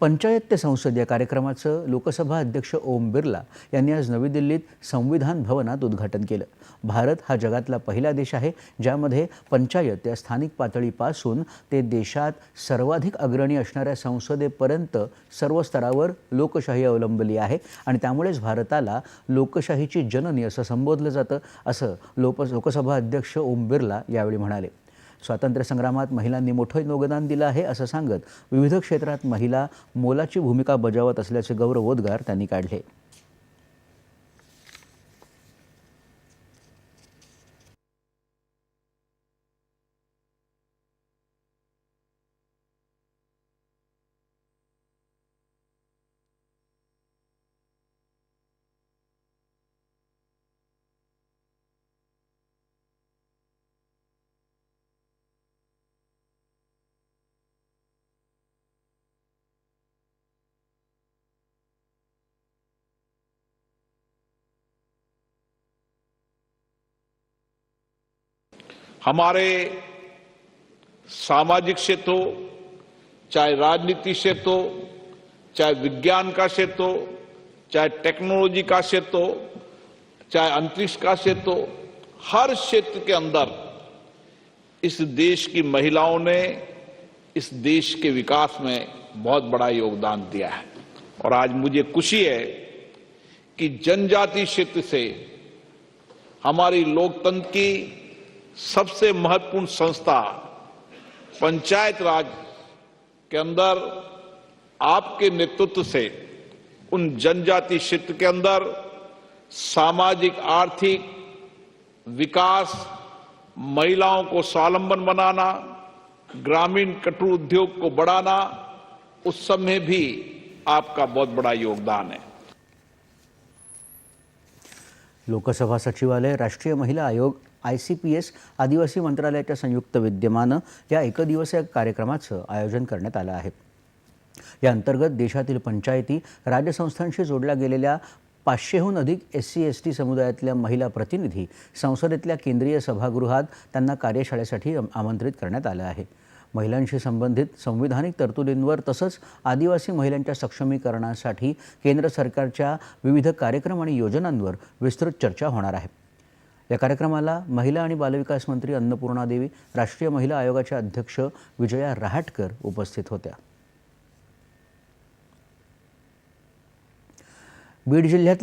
पंचायत ते संसदीय कार्यक्रमाचं लोकसभा अध्यक्ष ओम बिर्ला यांनी आज नवी दिल्लीत संविधान भवनात उद्घाटन केलं. भारत हा जगातला पहिला देश आहे ज्यामध्ये पंचायत या स्थानिक पातळीपासून ते देशात सर्वाधिक अग्रणी असणाऱ्या संसदेपर्यंत सर्व स्तरावर लोकशाही अवलंबली आहे आणि त्यामुळेच भारताला लोकशाहीची जननी असं संबोधलं जातं असं लोक लोकसभा अध्यक्ष ओम बिर्ला यावेळी म्हणाले. स्वातंत्र्यसंग्रामात महिलांनी मोठं योगदान दिलं आहे असं सांगत विविध क्षेत्रात महिला मोलाची भूमिका बजावत असल्याचे गौरवोद्गार त्यांनी काढले. हमारे सामाजिक क्षेत्र हो चाहे राजनीति क्षेत्र हो चाहे विज्ञान का क्षेत्र हो चाहे टेक्नोलॉजी का क्षेत्र हो चाहे अंतरिक्ष का क्षेत्र हो हर क्षेत्र के अंदर इस देश की महिलाओं ने इस देश के विकास में बहुत बड़ा योगदान दिया है। और आज मुझे खुशी है कि जनजाति क्षेत्र से हमारी लोकतंत्र की सबसे महत्वपूर्ण संस्था पंचायत राज के अंदर आपके नेतृत्व से, उन जनजाति क्षेत्र के अंदर सामाजिक, आर्थिक विकास, महिलाओं को स्वावलंबन बनाना, ग्रामीण कटु उद्योग को बढ़ाना, उस सब में भी आपका बहुत बड़ा योगदान है। लोकसभा सचिवालय, राष्ट्रीय महिला आयोग आय सी पी एस आदिवासी मंत्रालयाच्या संयुक्त विद्यमानं या एकदिवसीय कार्यक्रमाचं आयोजन करण्यात आलं आहे. या अंतर्गत देशातील पंचायती राज्यसंस्थांशी जोडल्या गेलेल्या पाचशेहून अधिक एस सी एस टी समुदायातल्या महिला प्रतिनिधी संसदेतल्या केंद्रीय सभागृहात त्यांना कार्यशाळेसाठी आमंत्रित करण्यात आलं आहे. महिलांशी संबंधित संविधानिक तरतुदींवर तसंच आदिवासी महिलांच्या सक्षमीकरणासाठी केंद्र सरकारच्या विविध कार्यक्रम आणि योजनांवर विस्तृत चर्चा होणार आहे. या कार्यक्रमाला महिला आणि बालविकास मंत्री अन्नपूर्णा देवी राष्ट्रीय महिला आयोगाच्या अध्यक्ष विजया रहाटकर उपस्थित होत्या. बीड जिल्ह्यात